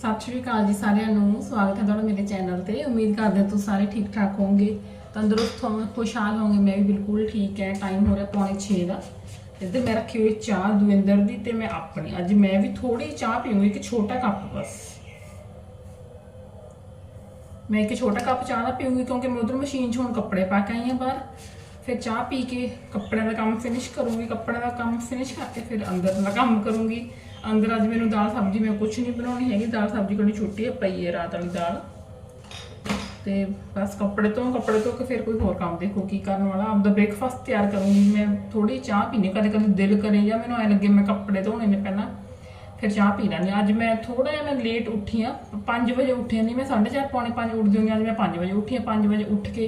ਸਤਿ ਸ਼੍ਰੀ ਅਕਾਲ ਜੀ ਸਾਰਿਆਂ ਨੂੰ। ਸਵਾਗਤ ਹੈ ਤੁਹਾਡਾ ਮੇਰੇ ਚੈਨਲ ਤੇ। ਉਮੀਦ ਕਰਦੇ ਤੁਸੀਂ ਸਾਰੇ ਠੀਕ ਠਾਕ ਹੋਵੋਗੇ। ਤੰਦਰੁਸਤ ਹੋਵੋਗੇ ਖੁਸ਼ਹਾਲ ਹੋਵੋਗੇ। ਮੈਂ ਵੀ ਬਿਲਕੁਲ ਠੀਕ ਹੈ। ਟਾਈਮ ਹੋ ਰਿਹਾ ਪੌਣੇ 6 ਦਾ। ਇੱਧਰ ਮੈਂ ਰੱਖੀ ਹੋਈ ਚਾਹ ਦਵਿੰਦਰ ਦੀ ਤੇ ਮੈਂ ਆਪਣੀ। ਅੱਜ ਮੈਂ ਵੀ ਥੋੜੀ ਚਾਹ ਪੀਵਾਂਗੀ ਇੱਕ ਛੋਟਾ ਕੱਪ ਬਸ। ਮੈਂ ਇੱਕ ਛੋਟਾ ਕੱਪ ਚਾਹ ਦਾ ਪੀਵਾਂਗੀ ਕਿਉਂਕਿ ਮੈਂ ਉਧਰ ਮਸ਼ੀਨ 'ਚ ਹੁਣ ਕੱਪੜੇ ਪਾ ਕੇ ਆਈ ਹਾਂ ਬਾਹਰ। ਫਿਰ ਚਾਹ ਪੀ ਕੇ ਕੱਪੜਿਆਂ ਦਾ ਕੰਮ ਫਿਨਿਸ਼ ਕਰੂੰਗੀ। ਕੱਪੜਿਆਂ ਦਾ ਕੰਮ ਫਿਨਿਸ਼ ਕਰਕੇ ਫਿਰ ਅੰਦਰ ਦਾ ਕੰਮ ਕਰੂੰਗੀ। ਅੰਦਰ ਅੱਜ ਮੈਨੂੰ ਦਾਲ ਸਬਜ਼ੀ ਮੈਂ ਕੁਝ ਨਹੀਂ ਬਣਾਉਣੀ ਹੈਗੀ ਦਾਲ ਸਬਜ਼ੀ ਕਰਨੀ ਛੁੱਟੀ ਹੈ ਪਈ ਹੈ ਰਾਤ ਵਾਲੀ ਦਾਲ। ਤੇ ਬਸ ਕੱਪੜੇ ਤੋਂ ਕੱਪੜੇ ਤੋਂ ਕੇ ਫਿਰ ਕੋਈ ਹੋਰ ਕੰਮ ਦੇਖੋ ਕੀ ਕਰਨ ਵਾਲਾ। ਆਪਦਾ ਬ੍ਰੇਕਫਾਸਟ ਤਿਆਰ ਕਰੂੰਗੀ ਮੈਂ ਥੋੜੀ ਚਾਹ ਪੀਣੀ ਕਦੇ ਕਦੇ ਦਿਲ ਕਰੇ ਜਾਂ ਮੈਨੂੰ ਐ ਲੱਗੇ ਮੈਂ ਕੱਪੜੇ ਧੋਣੇ ਨੇ ਪਹਿਲਾਂ ਫਿਰ ਚਾਹ ਪੀ ਲੈਂਦੀ ਅੱਜ ਮੈਂ ਥੋੜਾ ਜਿਹਾ ਮੈਂ ਲੇਟ ਉੱਠੀ ਆ 5 ਵਜੇ ਉੱਠੀ ਨਹੀਂ ਮੈਂ 4:30 ਪੌਣੇ 5 ਉੱਠਦੀ ਹੁੰਦੀ ਹਾਂ, ਅੱਜ ਮੈਂ 5 ਵਜੇ ਉੱਠੀ ਆ 5 ਵਜੇ ਉੱਠ ਕੇ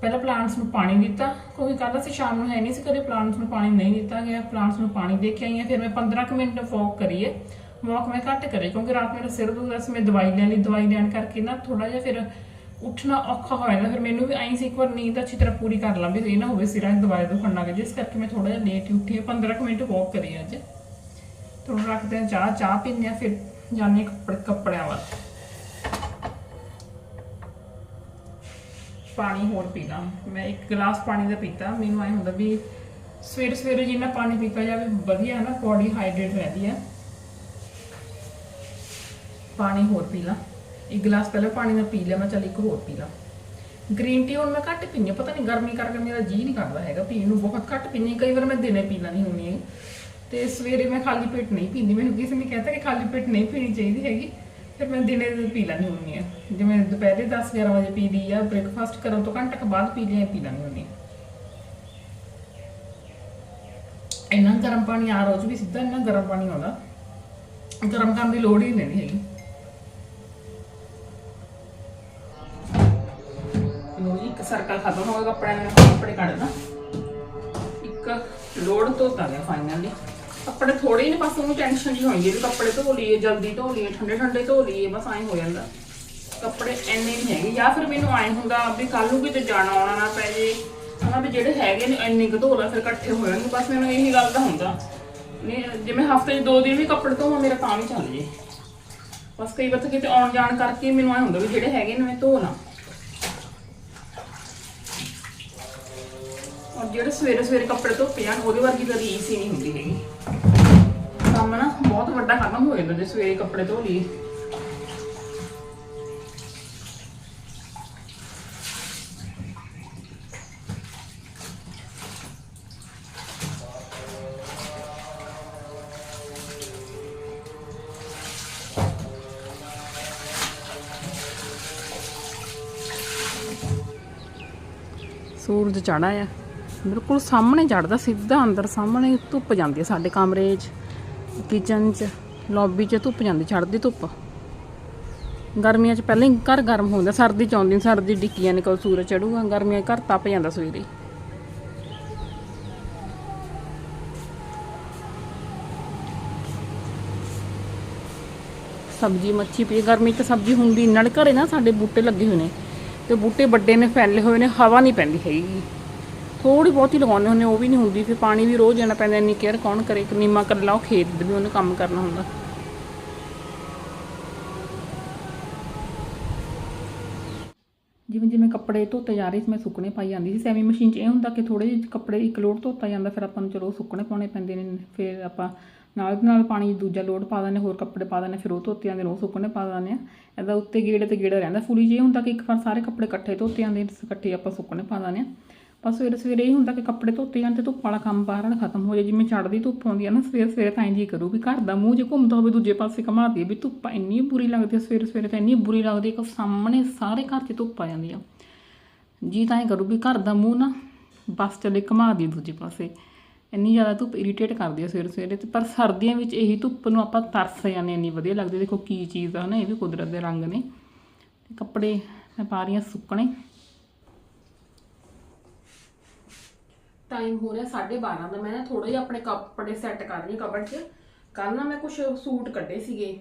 ਪਹਿਲਾਂ ਪਲਾਂਟਸ ਨੂੰ ਪਾਣੀ ਦਿੱਤਾ, ਕਿਉਂਕਿ ਕੱਲ੍ਹ ਅਸੀਂ ਸ਼ਾਮ ਨੂੰ ਹੈ ਨਹੀਂ ਸੀ, ਕਦੇ ਪਲਾਂਟਸ ਨੂੰ ਪਾਣੀ ਨਹੀਂ ਦਿੱਤਾ ਗਿਆ। ਪਲਾਂਟਸ ਨੂੰ ਪਾਣੀ ਦੇ ਕੇ ਆਈ ਹਾਂ, ਫਿਰ ਮੈਂ 15 ਕੁ ਮਿੰਟ ਵਾਕ ਕਰੀਏ। ਵਾਕ ਮੈਂ ਘੱਟ ਕਰੇ, ਕਿਉਂਕਿ ਰਾਤ ਮੇਰਾ ਸਿਰ ਦੁਖਦਾ ਸੀ, ਮੈਂ ਦਵਾਈ ਲੈ ਲਈ, ਦਵਾਈ ਲੈਣ ਕਰਕੇ ਨਾ ਥੋੜਾ ਜਿਹਾ ਫਿਰ ਉੱਠਣਾ ਔਖਾ ਹੋ ਜਾਂਦਾ। ਫਿਰ ਮੈਨੂੰ ਵੀ ਆਈ ਸੀ ਇੱਕ ਵਾਰ ਨੀਂਦ ਅੱਛੀ ਤਰ੍ਹਾਂ ਪੂਰੀ ਕਰ ਲਾਂ ਵੀ ਇਹ ਨਾ ਹੋਵੇ, ਸਿਰਾਂ 'ਚ ਦਵਾਈ ਦੁਖਣ ਲੱਗ ਜਿਸ ਕਰਕੇ ਮੈਂ ਥੋੜਾ ਜਿਹਾ ਲੇਟ ਹੀ ਉੱਠੀ ਹਾਂ 15 ਕੁ ਮਿੰਟ ਵਾਕ ਕਰੀ ਅੱਜ। ਤੁਹਾਨੂੰ ਰੱਖਦੇ ਹਾਂ ਚਾਹ ਚਾਹ ਪੀਂਦੇ ਹਾਂ, ਫਿਰ ਜਾਂਦੇ ਹਾਂ ਕੱਪੜੇ ਕੱਪੜਿਆਂ ਵੱਲ। ਪਾਣੀ ਹੋਰ ਪੀ ਲਾਂ ਮੈਂ ਇੱਕ ਗਲਾਸ ਪਾਣੀ ਦਾ ਪੀਤਾ। ਮੈਨੂੰ ਐ ਹੁੰਦਾ ਵੀ ਸਵੇਰੇ ਸਵੇਰੇ ਜਿੰਨਾ ਪਾਣੀ ਪੀਤਾ ਜਾਵੇ, ਵਧੀਆ ਹੈ ਨਾ ਬੋਡੀ ਹਾਈਡਰੇਟ ਰਹਿੰਦੀ ਹੈ। ਪਾਣੀ ਹੋਰ ਪੀ ਲਾਂ। ਇੱਕ ਗਲਾਸ ਪਹਿਲਾਂ ਪਾਣੀ ਦਾ ਪੀ ਲਿਆ, ਮੈਂ ਚੱਲ ਇੱਕ ਹੋਰ ਪੀ ਲਾਂ। ਗ੍ਰੀਨ ਟੀ ਹੁਣ ਮੈਂ ਘੱਟ ਪੀਂਦੀ ਪਤਾ ਨਹੀਂ ਗਰਮੀ ਕਰਕੇ ਮੇਰਾ ਜੀ ਨਹੀਂ ਕਰਦਾ ਹੈਗਾ। ਪੀਣ ਨੂੰ ਬਹੁਤ ਘੱਟ ਪੀਣੀ ਕਈ ਵਾਰ ਮੈਂ ਦਿਨੇ ਪੀ ਲੈਂਦੀ ਹੁੰਦੀ ਹੈ। ਤੇ ਸਵੇਰੇ ਮੈਂ ਖਾਲੀ ਪੇਟ ਨਹੀਂ ਪੀਂਦੀ। ਮੈਨੂੰ ਕਿਸੇ ਨੇ ਕਹਿਤਾ ਕਿ ਖਾਲੀ ਪੇਟ ਨਹੀਂ ਪੀਣੀ ਚਾਹੀਦੀ ਹੈਗੀ। ਫਿਰ ਮੈਂ ਦਿਨੇ ਪੀ ਲੈਂਦੀ ਹੁੰਦੀ ਹਾਂ। ਜਿਵੇਂ ਦੁਪਹਿਰੇ 10 11 ਵਜੇ ਪੀ ਆ ਬ੍ਰੇਕਫਾਸਟ ਕਰਨ ਤੋਂ ਘੰਟਾ ਕੁ ਬਾਅਦ ਪੀ ਲਿਆ ਪੀ ਲੈਂਦੀ ਹੁੰਦੀ ਇੰਨਾ ਗਰਮ ਪਾਣੀ ਆ ਰੋਜ਼ ਵੀ ਸਿੱਧਾ ਇੰਨਾ ਗਰਮ ਪਾਣੀ ਆਉਂਦਾ। ਗਰਮ ਕਰਨ ਦੀ ਲੋੜ ਹੀ ਨਹੀਂ ਹੈਗੀ। ਲੋ ਇੱਕ ਸਰਕਲ ਖਤਮ ਹੋ ਗਿਆ ਕੱਪੜਿਆਂ ਦੇ, ਕੱਪੜੇ ਕੱਢਦਾ ਇੱਕ ਲੋੜ ਧੋਤਾ ਗਿਆ ਫਾਈਨਲੀ ਕੱਪੜੇ ਥੋੜੇ ਨੇ, ਬਸ ਉਹਨੂੰ ਟੈਨਸ਼ਨ ਜੀ ਹੋਈ ਵੀ ਕੱਪੜੇ ਧੋ ਲਈਏ, ਜਲਦੀ ਧੋ ਲਈਏ, ਠੰਡੇ ਠੰਡੇ ਧੋ ਲਈਏ, ਬਸ ਐਂ ਹੋ ਜਾਂਦਾ। ਕੱਪੜੇ ਐਨੇ ਨਹੀਂ ਹੈਗੇ, ਜਾਂ ਫਿਰ ਮੈਨੂੰ ਐਂ ਹੁੰਦਾ ਵੀ ਕੱਲ ਨੂੰ ਕਿਤੇ ਜਾਣਾ ਆਉਣਾ ਨਾ ਪੈ ਜੇ। ਹਨਾ ਵੀ ਜਿਹੜੇ ਹੈਗੇ ਨੇ ਇੰਨੇ ਕੁ ਧੋ ਲਾ, ਫਿਰ ਇਕੱਠੇ ਹੋ ਜਾਣਗੇ, ਬਸ ਮੈਨੂੰ ਇਹੀ ਗੱਲ ਦਾ ਹੁੰਦਾ। ਨਹੀਂ ਜਿਵੇਂ ਹਫ਼ਤੇ 'ਚ ਦੋ ਦਿਨ ਵੀ ਕੱਪੜੇ ਧੋਵਾਂ, ਮੇਰਾ ਤਾਂ ਵੀ ਚੱਲ ਜੇ। ਬਸ ਕਈ ਵਾਰ ਤਾਂ ਕਿਤੇ ਆਉਣ ਜਾਣ ਕਰਕੇ ਮੈਨੂੰ ਐਂ ਹੁੰਦਾ ਵੀ ਜਿਹੜੇ ਹੈਗੇ ਨੇ ਮੈਂ ਧੋ ਲਾਂ। ਜਿਹੜੇ ਸਵੇਰੇ ਸਵੇਰੇ ਕੱਪੜੇ ਧੋਪੇ ਜਾਣ, ਉਹਦੇ ਵਰਗੀ ਤਾਂ ਰੀਸ ਹੀ ਨਹੀਂ ਹੁੰਦੀ ਹੈਗੀ। ਕੰਮ ਨਾ ਬਹੁਤ ਵੱਡਾ ਖਤਮ ਹੋ ਜਾਂਦਾ ਜੇ ਸਵੇਰੇ ਕੱਪੜੇ ਧੋ ਲਈਏ। ਸੂਰਜ ਚੜਾ ਆ ਬਿਲਕੁਲ ਸਾਹਮਣੇ ਚੜਦਾ, ਸਿੱਧਾ ਅੰਦਰ ਸਾਹਮਣੇ ਧੁੱਪ ਜਾਂਦੀ ਹੈ ਸਾਡੇ ਕਮਰੇ 'ਚ ਕਿਚਨ 'ਚ ਲੌਬੀ 'ਚ ਧੁੱਪ ਜਾਂਦੀ, ਚੜਦੀ ਧੁੱਪ। ਗਰਮੀਆਂ 'ਚ ਪਹਿਲਾਂ ਹੀ ਘਰ ਗਰਮ ਹੁੰਦਾ, ਸਰਦੀ 'ਚ ਆਉਂਦੀ, ਸਰਦੀ ਡਿੱਕੀਆਂ ਨਿਕਲ, ਸੂਰਜ ਚੜੂਗਾ, ਗਰਮੀਆਂ 'ਚ ਘਰ ਤਪ ਜਾਂਦਾ ਸਵੇਰੇ। ਸਬਜ਼ੀ, ਮੱਛੀ ਪਈ ਗਰਮੀ 'ਚ ਸਬਜ਼ੀ ਹੁੰਦੀ ਨਾਲ ਘਰੇ ਨਾ ਸਾਡੇ ਬੂਟੇ ਲੱਗੇ ਹੋਏ ਨੇ, ਤੇ ਬੂਟੇ ਵੱਡੇ ਨੇ, ਫੈਲੇ ਹੋਏ ਨੇ, ਹਵਾ ਨਹੀਂ ਪੈਂਦੀ ਹੈਗੀ। ਥੋੜੀ ਬਹੁਤੀ ਲਗਾਉਂਦੇ ਹੁੰਦੇ ਉਹ ਵੀ ਨਹੀਂ ਹੁੰਦੀ, ਫਿਰ ਪਾਣੀ ਵੀ ਰੋਜ਼ ਦੇਣਾ ਪੈਂਦਾ, ਇੰਨੀ ਕੇਅਰ ਕੌਣ ਕਰੇ? ਇੱਕ ਨੀਮਾ ਕੱਲਾ ਉਹ ਖੇਤ ਦੇ ਵੀ ਉਹਨੇ ਕੰਮ ਕਰਨਾ ਹੁੰਦਾ। ਜਿਵੇਂ ਜਿਵੇਂ ਕੱਪੜੇ ਧੋਤੇ ਜਾ ਰਹੇ ਸੀ, ਮੈਂ ਸੁੱਕਣੇ ਪਾਈ ਜਾਂਦੀ ਸੀ ਸੈਮੀ ਮਸ਼ੀਨ 'ਚ ਇਹ ਹੁੰਦਾ ਕਿ ਥੋੜੇ ਜਿਹੇ ਕੱਪੜੇ ਇੱਕ ਲੋਡ ਧੋਤਾ ਜਾਂਦਾ, ਫਿਰ ਆਪਾਂ ਨੂੰ ਚਲੋ ਸੁੱਕਣੇ ਪਾਉਣੇ ਪੈਂਦੇ ਨੇ, ਫਿਰ ਆਪਾਂ ਨਾਲ ਦੀ ਨਾਲ ਪਾਣੀ ਦੂਜਾ ਲੋਡ ਪਾ ਦਿੰਦੇ, ਹੋਰ ਕੱਪੜੇ ਪਾ ਦਿੰਦੇ, ਫਿਰ ਉਹ ਧੋਤੇ ਜਾਂਦੇ ਨੇ, ਉਹ ਸੁੱਕਣੇ ਪਾ ਦਿੰਦੇ ਆ ਇਹਦਾ ਉੱਤੇ ਗੇੜੇ ਤੇ ਗੇੜਾ ਰਹਿੰਦਾ, ਫੁਲੀ ਜੇ ਹੁੰਦਾ ਕਿ ਇੱਕ ਵਾਰ ਸਾਰੇ ਕੱਪੜੇ ਇਕੱਠੇ ਧੋਤੇ ਜਾਂਦੇ ਇਕੱਠੇ ਆਪਾਂ ਸੁੱਕਣੇ ਪਾ ਦਿੰਦੇ ਆ ਬਸ ਸਵੇਰੇ ਸਵੇਰੇ ਇਹ ਹੁੰਦਾ ਕਿ ਕੱਪੜੇ ਧੋਤੇ ਜਾਣ ਤੇ ਧੁੱਪ ਵਾਲਾ ਕੰਮ ਬਾਹਰ ਵਾਲਾ ਖਤਮ ਹੋ ਜਾਏ। ਜਿਵੇਂ ਚੜ੍ਹਦੀ ਧੁੱਪ ਆਉਂਦੀ ਆ ਨਾ, ਸਵੇਰੇ ਸਵੇਰੇ ਤਾਂ ਇੰਝ ਹੀ ਕਰੂ ਵੀ ਘਰ ਦਾ ਮੂੰਹ ਜੇ ਘੁੰਮਦਾ ਹੋਵੇ, ਦੂਜੇ ਪਾਸੇ ਘੁਮਾ ਦਈਏ ਵੀ ਧੁੱਪ ਇੰਨੀ ਬੁਰੀ ਲੱਗਦੀ ਆ, ਸਵੇਰੇ ਸਵੇਰੇ ਤਾਂ ਇੰਨੀ ਬੁਰੀ ਲੱਗਦੀ ਆ ਕਿ ਸਾਹਮਣੇ ਸਾਰੇ ਘਰ 'ਚ ਧੁੱਪ ਆ ਜਾਂਦੀ ਆ। ਜੀ ਤਾਂ ਇਹ ਕਰੂ ਵੀ ਘਰ ਦਾ ਮੂੰਹ ਨਾ ਬਸ ਚੱਲੇ ਘੁਮਾ ਦੀ ਦੂਜੇ ਪਾਸੇ। ਇੰਨੀ ਜ਼ਿਆਦਾ ਧੁੱਪ ਇਰੀਟੇਟ ਕਰਦੀ ਆ ਸਵੇਰੇ ਸਵੇਰੇ ਤੇ, ਪਰ ਸਰਦੀਆਂ ਵਿੱਚ ਇਹੀ ਧੁੱਪ ਨੂੰ ਆਪਾਂ ਤਰਸ ਜਾਂਦੇ ਇੰਨੀ ਵਧੀਆ ਲੱਗਦੀ ਦੇਖੋ ਕੀ ਚੀਜ਼ ਆ ਨਾ, ਇਹ ਵੀ ਕੁਦਰਤ ਦੇ ਰੰਗ ਨੇ। ਕੱਪੜੇ ਮੈਂ ਪਾ ਰਹੀ ਹਾਂ ਸੁੱਕਣੇ। ਟਾਈਮ ਹੋ ਰਿਹਾ 12:30 ਦਾ, ਮੈਂ ਨਾ ਥੋੜਾ ਜਿਹਾ ਆਪਣੇ ਕੱਪੜੇ ਸੈੱਟ ਕਰ ਰਹੀ ਕਬਰਡ 'ਚ। ਕੱਲ ਨਾ ਮੈਂ ਕੁਝ ਸੂਟ ਕੱਢੇ ਸੀਗੇ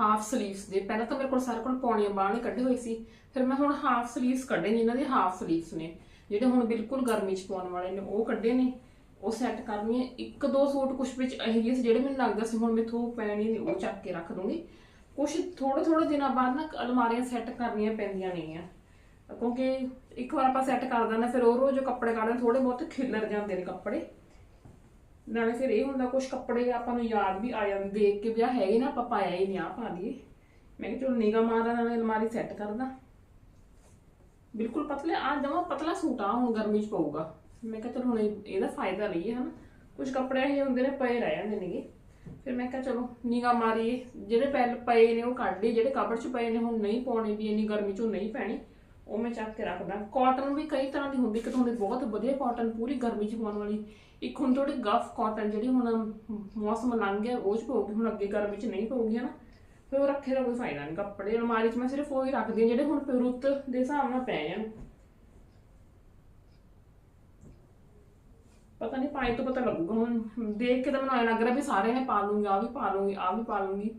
ਹਾਫ ਸਲੀਵਸ ਦੇ। ਪਹਿਲਾਂ ਤਾਂ ਮੇਰੇ ਕੋਲ ਸਾਰੇ ਕੋਲ ਪੌਣੀਆਂ ਬਾਹਾਂ ਕੱਢੇ ਹੋਏ ਸੀ, ਫਿਰ ਮੈਂ ਹੁਣ ਹਾਫ ਸਲੀਵਸ ਕੱਢੇ ਨੇ, ਇਹਨਾਂ ਦੇ ਹਾਫ ਸਲੀਵਸ ਨੇ। ਜਿਹੜੇ ਹੁਣ ਬਿਲਕੁਲ ਗਰਮੀ 'ਚ ਪਾਉਣ ਵਾਲੇ ਨੇ, ਉਹ ਕੱਢੇ ਨੇ। ਉਹ ਸੈੱਟ ਕਰਨੀ ਹੈ। ਇੱਕ ਦੋ ਸੂਟ ਕੁਝ ਵਿੱਚ ਇਹੋ ਜਿਹੇ ਸੀ ਜਿਹੜੇ ਮੈਨੂੰ ਲੱਗਦਾ ਸੀ ਹੁਣ ਮੇਥੋਂ ਪੈਣੀ ਨਹੀਂ ਉਹ ਚੱਕ ਕੇ ਰੱਖ ਦੂੰਗੀ। ਕੁਛ ਥੋੜੇ ਥੋੜੇ ਦਿਨਾਂ ਬਾਅਦ ਨਾ ਅਲਮਾਰੀਆਂ ਸੈੱਟ ਕਰਨੀਆਂ ਪੈਂਦੀਆਂ ਨਹੀਂ ਆ ਕਿਉਂਕਿ ਇੱਕ ਵਾਰ ਆਪਾਂ ਸੈੱਟ ਕਰ ਦਿੰਦੇ ਫਿਰ ਉਹ ਰੋਜ਼ ਕੱਪੜੇ ਕੱਢਦੇ ਥੋੜੇ ਬਹੁਤ ਖਿਲਰ ਜਾਂਦੇ ਨੇ ਕੱਪੜੇ। ਨਾਲੇ ਫਿਰ ਇਹ ਹੁੰਦਾ ਕੁਝ ਕੱਪੜੇ ਆਪਾਂ ਨੂੰ ਯਾਦ ਵੀ ਆ ਜਾਂਦੇ, ਦੇਖ ਕੇ ਵੀ ਆਹ ਹੈਗੇ ਨਾ, ਆਪਾਂ ਪਾਇਆ ਹੀ ਨਹੀਂ ਆ ਪਾ ਲਈਏ। ਮੈਂ ਕਿਹਾ ਚਲੋ ਨਿਗਾ ਮਾਰਾਂ ਨਾਲੇ ਅਲਮਾਰੀ ਸੈੱਟ ਕਰਦਾ। ਬਿਲਕੁਲ ਪਤਲੇ ਆ ਜਮਾ ਪਤਲਾ ਸੂਟ ਆ, ਹੁਣ ਗਰਮੀ ਚ ਪਊਗਾ। ਮੈਂ ਕਿਹਾ ਚਲੋ ਹੁਣ ਇਹ- ਇਹਦਾ ਫਾਇਦਾ ਲਈਏ, ਹਨਾ। ਕੁਝ ਕੱਪੜੇ ਇਹ ਹੁੰਦੇ ਨੇ, ਪਏ ਰਹਿ ਜਾਂਦੇ ਨੇਗੇ। ਫਿਰ ਮੈਂ ਕਿਹਾ ਚਲੋ ਨਿਗਾ ਮਾਰੀਏ, ਜਿਹੜੇ ਪਹਿਲ ਪਏ ਨੇ ਉਹ ਕੱਢ ਲਏ ਜਿਹੜੇ ਕਬਰ ਚ ਪਏ ਨੇ, ਹੁਣ ਨਹੀਂ ਪਾਉਣੇ ਵੀ ਇੰਨੀ ਗਰਮੀ ਚ ਉਹ ਨਹੀਂ ਪੈਣੀ। ਉਹ ਮੈਂ ਚੱਕ ਕੇ ਰੱਖਦਾ। ਕਾਟਨ ਵੀ ਕਈ ਤਰ੍ਹਾਂ ਦੀ ਹੁੰਦੀ, ਇੱਕ ਤਾਂ ਹੁੰਦੀ ਬਹੁਤ ਵਧੀਆ ਕਾਟਨ ਪੂਰੀ ਗਰਮੀ ਚ ਪਾਉਣ ਵਾਲੀ। ਇੱਕ ਹੁਣ ਥੋੜੀ ਗਫ ਕਾਟਨ ਜਿਹੜੀ ਹੁਣ ਮੌਸਮ ਲੰਘ ਗਿਆ, ਉਹ ਚ ਪਊਗੀ, ਹੁਣ ਅੱਗੇ ਗਰਮੀ ਚ ਨਹੀਂ ਪਊਗੀ, ਹਨਾ। ਫਿਰ ਉਹ ਰੱਖੇ ਦਾ ਕੋਈ ਫਾਇਦਾ ਨਹੀਂ ਕੱਪੜੇ ਅਲਮਾਰੀ 'ਚ ਮੈਂ ਸਿਰਫ ਉਹ ਹੀ ਰੱਖਦੀ ਹਾਂ, ਜਿਹੜੇ ਹੁਣ ਰੁੱਤ ਦੇ ਹਿਸਾਬ ਨਾਲ ਪੈ ਜਾਣ ਪਤਾ ਨਹੀਂ ਪਾਏ ਤੋਂ ਪਤਾ ਲੱਗੂਗਾ, ਹੁਣ ਦੇਖ ਕੇ ਤਾਂ ਮੈਨੂੰ ਐਂ ਲੱਗ ਰਿਹਾ ਵੀ ਸਾਰੇ ਨੇ ਪਾ ਲੂੰਗੀ ਆ ਵੀ ਪਾ ਲੂੰਗੀ ਆ ਵੀ ਪਾ ਲੂੰਗੀ।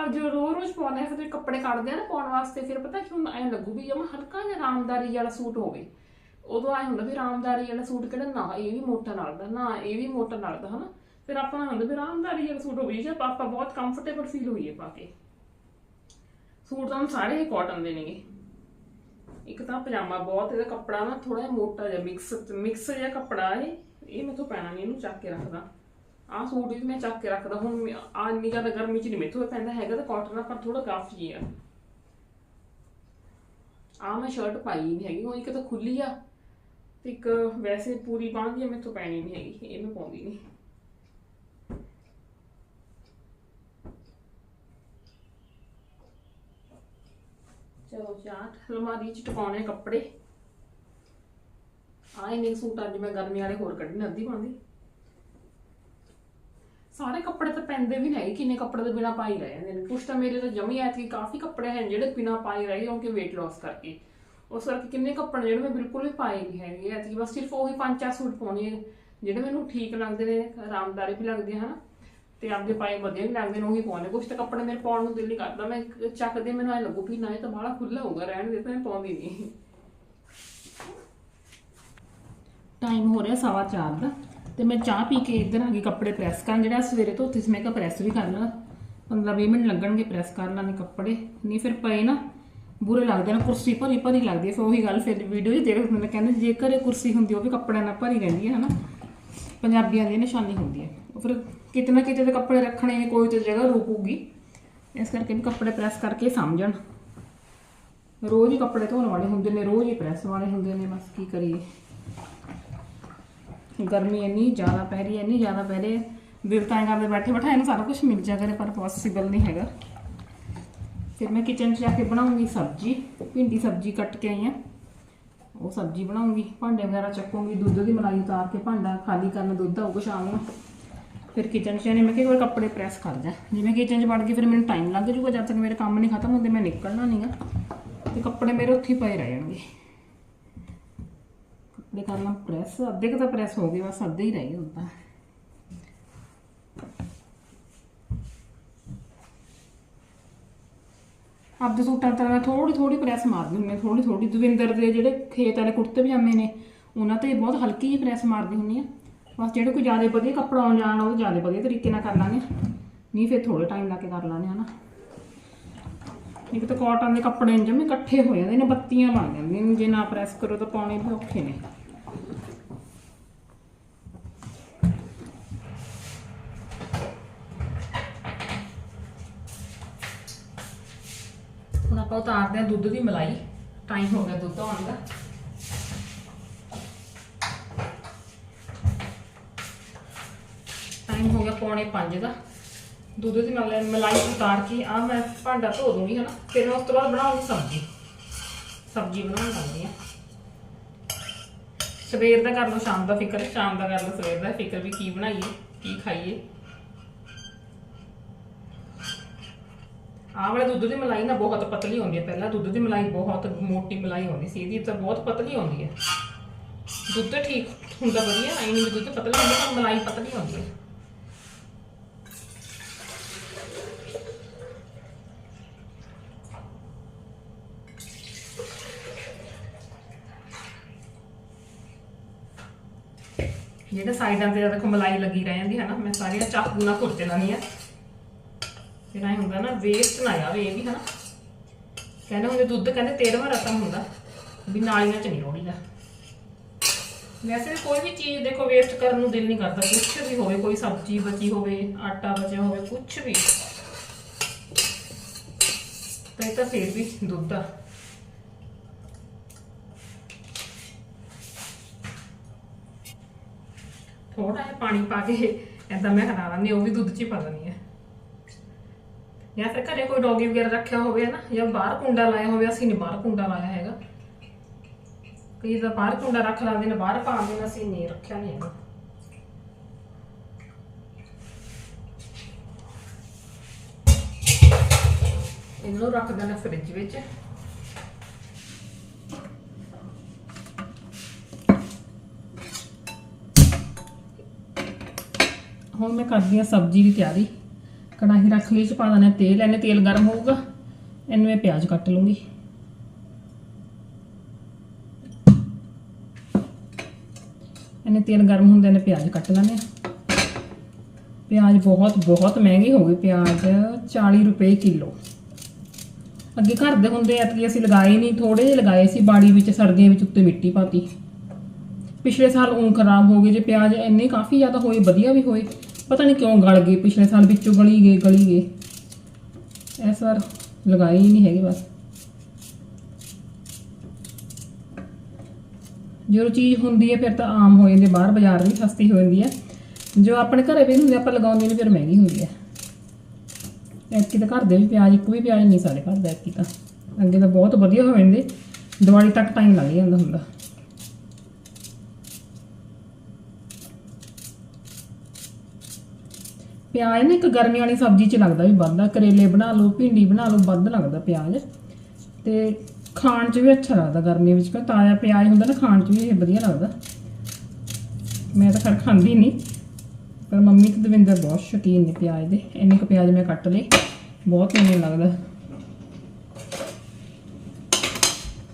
ਪਰ ਜੋ ਰੋਜ਼ ਰੋਜ਼ ਪਾਉਂਦੇ ਫਿਰ ਕੱਪੜੇ ਕੱਢਦੇ ਆ ਨਾ ਪਾਉਣ ਵਾਸਤੇ, ਫਿਰ ਪਤਾ ਕਿਉਂ ਐਂ ਲੱਗੂ ਵੀ ਜਮਾ ਹਲਕਾ ਜਿਹਾ ਆਰਾਮਦਾਰੀ ਵਾਲਾ ਸੂਟ ਹੋਵੇ। ਉਦੋਂ ਐਂ ਹੁੰਦਾ ਵੀ ਆਰਾਮਦਾਰੀ ਵਾਲਾ ਸੂਟ ਕਿਹੜਾ, ਨਾ ਇਹ ਵੀ ਮੋਟਾ ਲੱਗਦਾ ਨਾ ਇਹ ਵੀ ਮੋਟਾ ਲੱਗਦਾ ਹਨਾ? ਫਿਰ ਆਪਾਂ ਨੂੰ ਹੁੰਦਾ ਵੀ ਆਰਾਮਦਾਰੀ ਵਾਲਾ ਸੂਟ ਹੋਵੇ, ਜੇ ਆਪਾਂ ਬਹੁਤ ਕੰਫਰਟੇਬਲ ਫੀਲ ਹੋਈਏ ਪਾ ਕੇ। ਸੂਟ ਤਾਂ ਸਾਰੇ ਹੀ ਕਾਟਨ ਦੇ ਨੇਗੇ। ਇੱਕ ਤਾਂ ਪਜਾਮਾ ਬਹੁਤ, ਇਹਦਾ ਕੱਪੜਾ ਨਾ ਥੋੜਾ ਜਿਹਾ ਮੋਟਾ ਜਿਹਾ ਮਿਕਸ ਮਿਕਸ ਜਿਹਾ ਕੱਪੜਾ ਹੈ ਇਹ ਮੈਥੋਂ ਪੈਣਾ ਨਹੀਂ ਇਹਨੂੰ ਚੱਕ ਕੇ ਰੱਖਦਾ। ਆਹ ਸੂਟ ਵੀ ਮੈਂ ਚੱਕ ਕੇ ਰੱਖਦਾ ਹੁਣ ਆ ਇੰਨੀ ਜ਼ਿਆਦਾ ਗਰਮੀ ਚ ਨਹੀਂ ਮੈਥੋਂ ਪੈਂਦਾ ਹੈਗਾ ਤਾਂ ਕਾਟਨ ਆ ਪਰ ਥੋੜਾ ਗਫ ਜੀ ਆ। ਆ ਮੈਂ ਸ਼ਰਟ ਪਾਈ ਨਹੀਂ ਹੈਗੀ ਉਹ ਇੱਕ ਤਾਂ ਖੁੱਲੀ ਆ ਤੇ ਇੱਕ ਵੈਸੇ ਪੂਰੀ ਬਾਂਹ ਦੀ ਆ, ਪੈਣੀ ਨਹੀਂ ਹੈਗੀ ਇਹ ਮੈਂ ਪਾਉਂਦੀ ਨਹੀਂ ਚਲੋ ਚਾਟ ਅਲਮਾਰੀ ਚ ਟਪਾਉਣੇ ਕੱਪੜੇ। ਆਹ ਇੰਨੇ ਸੂਟ ਅੱਜ ਮੈਂ ਗਰਮੀ ਵਾਲੇ ਹੋਰ ਕੱਢਣੇ ਅੱਧੀ ਪਾਉਂਦੀ। ਸਾਰੇ ਕੱਪੜੇ ਤਾਂ ਪੈਂਦੇ ਵੀ ਨਹੀਂ ਕਿੰਨੇ ਕੱਪੜੇ ਤੋਂ ਬਿਨਾ ਪਾਈ ਰਹੇ ਜਾਂਦੇ ਨੇ। ਕੁਛ ਤਾਂ ਮੇਰੇ ਤਾਂ ਜਮੀ ਐਤਕੀ ਕਾਫੀ ਕੱਪੜੇ ਹਨ ਜਿਹੜੇ ਬਿਨਾ ਪਾਈ ਰਹੇ ਕਿਉਂਕਿ weight loss ਕਰਕੇ। ਉਸ ਕਰਕੇ ਕਿੰਨੇ ਕੱਪੜੇ ਜਿਹੜੇ ਮੈਂ ਬਿਲਕੁਲ ਵੀ ਪਾਏ ਨਹੀਂ ਹੈਗੇ, ਐਤਕੀ ਬਸ ਸਿਰਫ ਉਹੀ ਪੰਜ ਚਾਰ ਸੂਟ ਪਾਉਣੇ ਜਿਹੜੇ ਮੈਨੂੰ ਠੀਕ ਲੱਗਦੇ ਨੇ, ਆਰਾਮਦਾਰੀ ਵੀ ਲੱਗਦੇ ਹਨ? ਤੇ ਆਪਦੇ ਪਾਏ ਵਧੀਆ ਵੀ ਲੱਗਦੇ ਨੇ, ਉਹੀ ਪਾਉਣੇ। ਕੁਛ ਤਾਂ ਕੱਪੜੇ ਮੇਰੇ ਪਾਉਣ ਨੂੰ ਦਿਲ ਨਹੀਂ ਕਰਦਾ। ਮੈਂ ਚੱਕਦੇ ਮੈਨੂੰ ਐ ਲੱਗੂ ਵੀ ਨਾ, ਇਹ ਤਾਂ ਬਾਹਲਾ ਖੁੱਲਾ ਹੋਊਗਾ, ਰਹਿਣ ਦੇ ਤਾਂ ਮੈਂ ਪਾਉਂਦੀ ਨਹੀਂ। ਟਾਈਮ ਹੋ ਰਿਹਾ ਸਵਾ ਚਾਰ ਦਾ। ਤੇ ਮੈਂ ਚਾਹ ਪੀ ਕੇ ਇੱਧਰ ਆ ਗਈ ਕੱਪੜੇ ਪ੍ਰੈਸ ਕਰਨ, ਜਿਹੜਾ ਸਵੇਰੇ ਧੋਤੇ ਸੀ ਮੈਂ ਕਿਹਾ ਪ੍ਰੈਸ ਵੀ ਕਰ ਲਾਂ। 15-20 ਮਿੰਟ ਲੱਗਣਗੇ ਪ੍ਰੈਸ ਕਰ ਲਾਂਗੇ ਕੱਪੜੇ। ਨਹੀਂ ਫਿਰ ਪਏ ਨਾ, ਬੁਰੇ ਲੱਗਦੇ ਨੇ, ਕੁਰਸੀ ਭਰੀ ਭਰੀ ਲੱਗਦੀ ਹੈ ਫਿਰ ਉਹੀ ਗੱਲ ਫਿਰ ਵੀਡੀਓ 'ਚ ਦੇਖ ਹੁੰਦੇ ਨੇ, ਕਹਿੰਦੇ ਜੇਕਰ ਇਹ ਕੁਰਸੀ ਹੁੰਦੀ ਉਹ ਵੀ ਕੱਪੜਿਆਂ ਨਾਲ ਭਰੀ ਰਹਿੰਦੀ ਹੈ ਹਨਾ? ਪੰਜਾਬੀਆਂ ਦੀ ਨਿਸ਼ਾਨੀ ਹੁੰਦੀ ਹੈ ਉਹ ਫਿਰ ਕਿਤੇ ਨਾ ਕਿਤੇ ਤੇ ਕੱਪੜੇ ਰੱਖਣੇ ਨੇ, ਕੋਈ ਤੇ ਜਗ੍ਹਾ ਰੋਕੂਗੀ ਇਸ ਕਰਕੇ ਵੀ ਕੱਪੜੇ ਪ੍ਰੈਸ ਕਰਕੇ ਸਮਝਣ। ਰੋਜ਼ ਹੀ ਕੱਪੜੇ ਧੋਣ ਵਾਲੇ ਹੁੰਦੇ ਨੇ, ਰੋਜ਼ ਹੀ ਪ੍ਰੈਸ ਵਾਲੇ ਹੁੰਦੇ ਨੇ, ਬਸ ਕੀ ਕਰੀਏ। ਗਰਮੀ ਇੰਨੀ, ਜ਼ਿਆਦਾ ਪੈ ਰਹੀ ਹੈ, ਇੰਨੀ ਜ਼ਿਆਦਾ ਪੈ ਰਹੀ ਹੈ। ਦਿਲ ਕਰਦੇ ਬੈਠੇ ਬਿਠਾਏ ਨੂੰ ਸਾਰਾ ਕੁਝ ਮਿਲ ਜਾ ਕਰੇ, ਪਰ ਪੋਸੀਬਲ ਨਹੀਂ ਹੈਗਾ। ਫਿਰ ਮੈਂ ਕਿਚਨ 'ਚ ਜਾ ਕੇ ਬਣਾਉਂਗੀ ਸਬਜ਼ੀ, ਭਿੰਡੀ ਸਬਜ਼ੀ ਕੱਟ ਕੇ ਆਈ ਆ ਉਹ ਸਬਜ਼ੀ ਬਣਾਉਂਗੀ, ਭਾਂਡੇ ਵਗੈਰਾ ਚੱਕੂੰਗੀ, ਦੁੱਧ ਦੀ ਮਲਾਈ ਉਤਾਰ ਕੇ ਭਾਂਡਾ ਖਾਲੀ ਕਰਨ ਦੁੱਧ ਆਊਗਾ ਸ਼ਾਮ ਨੂੰ। ਫਿਰ ਕਿਚਨ 'ਚ ਜਾਣੇ, ਮੈਂ ਕਿਹਾ ਇੱਕ ਵਾਰ ਕੱਪੜੇ ਪ੍ਰੈਸ ਕਰ ਜਾ। ਜਿਵੇਂ ਕਿਚਨ 'ਚ ਵੜ ਕੇ ਫਿਰ ਮੈਨੂੰ ਟਾਈਮ ਲੱਗ ਜਾਊਗਾ ਜਦ ਤੱਕ ਮੇਰੇ ਕੰਮ ਨਹੀਂ ਖਤਮ ਹੁੰਦੇ, ਮੈਂ ਨਿਕਲਣਾ ਨਹੀਂਗਾ ਤੇ ਕੱਪੜੇ ਮੇਰੇ ਉੱਥੇ ਹੀ ਪਏ ਰਹਿ ਜਾਣਗੇ ਕੱਪੜੇ ਕਰ ਲਾਂ ਪ੍ਰੈਸ ਅੱਧੇ ਕੁ ਤਾਂ ਪ੍ਰੈਸ ਹੋ ਗਏ, ਬਸ ਅੱਧੇ ਹੀ ਰਹਿ ਗਏ ਹੁਣ ਤਾਂ। ਆਪਦੇ ਸੂਟਾਂ ਤੇ ਮੈਂ ਥੋੜੀ ਥੋੜੀ ਪ੍ਰੈਸ ਮਾਰਦੀ ਹੁੰਦੀ ਹਾਂ ਥੋੜੀ ਥੋੜੀ ਦਵਿੰਦਰ ਦੇ ਜਿਹੜੇ ਖੇਤ ਵਾਲੇ ਕੁੜਤੇ ਪਜਾਮੇ ਨੇ, ਉਹਨਾਂ ਤੇ ਬਹੁਤ ਹਲਕੀ ਜਿਹੀ ਪ੍ਰੈਸ ਮਾਰਦੀ ਹੁੰਦੀ ਆ ਬਸ ਜਿਹੜੇ ਕੋਈ ਜ਼ਿਆਦਾ ਵਧੀਆ ਕੱਪੜਾ ਆਉਣ ਜਾਣ, ਉਹ ਜ਼ਿਆਦਾ ਵਧੀਆ ਤਰੀਕੇ ਨਾਲ ਕਰ ਲਾਂਗੇ। ਨਹੀਂ, ਫਿਰ ਥੋੜਾ ਟਾਈਮ ਲਾ ਕੇ ਕਰ ਲਾਂਗੇ, ਹਨਾ। ਇੱਕ ਤਾਂ ਕਾਟਨ ਦੇ ਕੱਪੜੇ ਜਮੇ, ਇਕੱਠੇ ਹੋ ਜਾਂਦੇ ਨੇ, ਬੱਤੀਆਂ ਬਣ ਜਾਂਦੀਆਂ ਨੇ, ਜੇ ਨਾ ਪ੍ਰੈਸ ਕਰੋ ਤਾਂ ਪਾਉਣੇ ਵੀ ਔਖੇ ਨੇ। ਆਪਾਂ ਉਤਾਰਦੇ ਹਾਂ ਦੁੱਧ ਦੀ ਮਲਾਈ। ਟਾਈਮ ਹੋ ਗਿਆ ਦੁੱਧ ਆਉਣ ਦਾ। ਟਾਈਮ ਹੋ ਗਿਆ ਪੌਣੇ 5 ਦਾ। ਦੁੱਧ ਦੀ ਮਲਾਈ ਮਲਾਈ ਉਤਾਰ ਕੇ ਆ ਮੈਂ ਭਾਂਡਾ ਧੋ ਦੂੰਗੀ ਹਨਾ। ਫਿਰ ਮੈਂ ਉਸ ਤੋਂ ਬਾਅਦ ਬਣਾਉਂਗੀ ਸਬਜ਼ੀ। ਸਬਜ਼ੀ ਬਣਾਉਣ ਲੱਗਦੀ ਆ ਸਵੇਰ ਦਾ ਕਰ ਲਓ, ਸ਼ਾਮ ਦਾ ਫਿਕਰ। ਸ਼ਾਮ ਦਾ ਕਰ ਲਓ, ਸਵੇਰ ਦਾ ਫਿਕਰ ਵੀ ਕੀ ਬਣਾਈਏ, ਕੀ ਖਾਈਏ। ਆਹ ਵਾਲੇ ਦੁੱਧ ਦੀ ਮਲਾਈ ਨਾ ਬਹੁਤ ਪਤਲੀ ਹੁੰਦੀ ਹੈ। ਪਹਿਲਾਂ ਦੁੱਧ ਦੀ ਮਲਾਈ ਬਹੁਤ ਮੋਟੀ ਮਲਾਈ ਹੁੰਦੀ ਸੀ, ਇਹਦੀ ਤਾਂ ਬਹੁਤ ਪਤਲੀ ਹੁੰਦੀ ਹੈ। ਦੁੱਧ ਠੀਕ ਹੁੰਦਾ ਵਧੀਆ, ਐਂ ਨਹੀਂ ਵੀ ਦੁੱਧ ਪਤਲਾ ਹੁੰਦਾ, ਪਰ ਮਲਾਈ ਪਤਲੀ ਹੁੰਦੀ ਹੈ। ਜਿਹੜੇ ਸਾਈਡਾਂ ਤੇ ਦੇਖੋ ਮਲਾਈ ਲੱਗੀ ਰਹਿ ਜਾਂਦੀ ਹੈ ਨਾ, ਮੈਂ ਸਾਰੀਆਂ ਚਾਕੂ ਨਾਲ ਕੁੱਟ ਲੈਣੀ ਆ ਫਿਰ ਐ ਹੁੰਦਾ ਨਾ ਵੇਸਟ ਨਾ ਜਾਵੇ ਇਹ ਵੀ ਹਨਾ। ਕਹਿੰਦੇ ਹੁੰਦੇ ਦੁੱਧ, ਕਹਿੰਦੇ 13ਵਾਂ ਰਤਨ ਹੁੰਦਾ, ਵੀ ਨਾਲੀਆਂ ਚ ਨਹੀਂ ਰੋੜੀਦਾ। ਵੈਸੇ ਕੋਈ ਵੀ ਚੀਜ਼ ਦੇਖੋ ਵੇਸਟ ਕਰਨ ਨੂੰ ਦਿਲ ਨਹੀਂ ਕਰਦਾ, ਕੁਛ ਵੀ ਹੋਵੇ, ਕੋਈ ਸਬਜ਼ੀ ਬਚੀ ਹੋਵੇ, ਆਟਾ ਬਚਿਆ ਹੋਵੇ, ਕੁਛ ਵੀ। ਤਾਂ ਇਹ ਤਾਂ ਫਿਰ ਵੀ ਦੁੱਧ ਆ। ਥੋੜਾ ਜਿਹਾ ਪਾਣੀ ਪਾ ਕੇ ਏਦਾਂ ਮੈਂ ਹਰਾ ਲੈਂਦੀ ਉਹ ਵੀ ਦੁੱਧ 'ਚ ਹੀ ਪਾ ਦਿੰਦੀ ਹੈ। ਜਾਂ ਫਿਰ ਘਰੇ ਕੋਈ ਡੋਗੀ ਵਗੈਰਾ ਰੱਖਿਆ ਹੋਵੇ ਨਾ ਜਾਂ ਬਾਹਰ ਕੁੰਡਾ ਲਾਇਆ ਹੋਵੇ, ਅਸੀਂ ਨਹੀਂ ਬਾਹਰ ਕੁੰਡਾ ਲਾਇਆ ਹੈਗਾ। ਕਈ ਤਾਂ ਬਾਹਰ ਕੁੰਡਾ ਰੱਖ ਲਾਉਂਦੇ ਨੇ, ਬਾਹਰ ਪਾ ਦਿੰਦੇ ਨੇ, ਅਸੀਂ ਨਹੀਂ ਰੱਖਿਆ ਨਹੀਂ ਹੈਗਾ। ਇਹਨੂੰ ਰੱਖ ਦੇਣਾ ਫ੍ਰਿਜ ਵਿੱਚ। ਹੁਣ ਮੈਂ ਕਰਦੀ ਆ ਸਬਜ਼ੀ ਦੀ ਤਿਆਰੀ। ਕੜਾਹੀ ਰੱਖ ਲਈ, ਚ ਪਾ ਦੇਣਾ ਤੇਲ ਇਹਨੇ ਤੇਲ ਗਰਮ ਹੋਊਗਾ ਇਹਨੂੰ ਮੈਂ ਪਿਆਜ਼ ਕੱਟ ਲੂੰਗੀ ਇਹਨੇ ਤੇਲ ਗਰਮ ਹੁੰਦੇ ਨੇ, ਪਿਆਜ਼ ਕੱਟ ਲੈਣੇ ਆ ਪਿਆਜ਼ ਬਹੁਤ ਬਹੁਤ ਮਹਿੰਗੇ ਹੋ ਗਏ ਪਿਆਜ਼ 40 ਰੁਪਏ ਕਿਲੋ। ਅੱਗੇ ਘਰ ਦੇ ਹੁੰਦੇ ਐਤਕੀ ਅਸੀਂ ਲਗਾਏ ਨਹੀਂ ਥੋੜੇ ਜਿਹੇ ਲਗਾਏ ਸੀ, ਬਾੜੀ ਵਿੱਚ, ਸਰਦੀਆਂ ਵਿੱਚ ਉੱਤੇ ਮਿੱਟੀ ਪਾਤੀ। ਪਿਛਲੇ ਸਾਲ ਊਂ ਖਰਾਬ ਹੋ ਗਏ ਜੇ ਪਿਆਜ਼ ਇੰਨੇ ਕਾਫੀ ਜ਼ਿਆਦਾ ਹੋਏ, ਵਧੀਆ ਵੀ ਹੋਏ। ਪਤਾ ਨਹੀਂ ਕਿਉਂ ਗਲ ਗਏ ਪਿਛਲੇ ਸਾਲ ਵਿੱਚੋਂ ਗਲੀ ਗਏ ਗਲੀ ਗਏ ਇਸ ਵਾਰ ਲਗਾਏ ਹੀ ਨਹੀਂ ਹੈਗੇ ਬਸ। ਜਦੋਂ ਚੀਜ਼ ਹੁੰਦੀ ਹੈ, ਫਿਰ ਤਾਂ ਆਮ ਹੋ ਜਾਂਦੀ ਬਾਹਰ ਬਾਜ਼ਾਰ ਵੀ ਸਸਤੀ ਹੋ ਜਾਂਦੀ ਹੈ। ਜੋ ਆਪਣੇ ਘਰੇ ਵੀ ਹੁੰਦੀ, ਆਪਾਂ ਲਗਾਉਂਦੇ ਨਹੀਂ ਫਿਰ ਮਹਿੰਗੀ ਹੁੰਦੀ ਹੈ। ਐਤਕੀ ਤਾਂ ਘਰ ਦੇ ਵੀ ਪਿਆਜ਼, ਇੱਕ ਵੀ ਪਿਆਜ਼ ਨਹੀਂ ਸਾਡੇ ਘਰ ਦਾ ਐਤਕੀ ਤਾਂ। ਅੱਗੇ ਤਾਂ ਬਹੁਤ ਵਧੀਆ ਹੋ ਜਾਂਦੇ। ਦੀਵਾਲੀ ਤੱਕ ਟਾਈਮ ਲੱਗ ਜਾਂਦਾ ਹੁੰਦਾ। ਪਿਆਜ਼ ਨਾ ਇੱਕ ਗਰਮੀ ਵਾਲੀ ਸਬਜ਼ੀ 'ਚ ਲੱਗਦਾ ਵੀ ਵੱਧਦਾ, ਕਰੇਲੇ ਬਣਾ ਲਓ, ਭਿੰਡੀ ਬਣਾ ਲਓ, ਵੱਧ ਲੱਗਦਾ ਪਿਆਜ਼। ਤੇ ਖਾਣ 'ਚ ਵੀ ਅੱਛਾ ਲੱਗਦਾ ਗਰਮੀ ਵਿੱਚ ਕਿਉਂ ਤਾਜ਼ਾ ਪਿਆਜ਼ ਹੁੰਦਾ ਨਾ, ਖਾਣ 'ਚ ਵੀ ਇਹ ਵਧੀਆ ਲੱਗਦਾ। ਮੈਂ ਤਾਂ ਖਰ ਖਾਂਦੀ ਨਹੀਂ ਪਰ ਮੰਮੀ ਤੇ ਦਵਿੰਦਰ ਬਹੁਤ ਸ਼ੌਕੀਨ ਨੇ ਪਿਆਜ਼ ਦੇ। ਇੰਨੇ ਕੁ ਪਿਆਜ਼ ਮੈਂ ਕੱਟ ਲਏ, ਬਹੁਤ ਮੈਨੂੰ ਲੱਗਦਾ।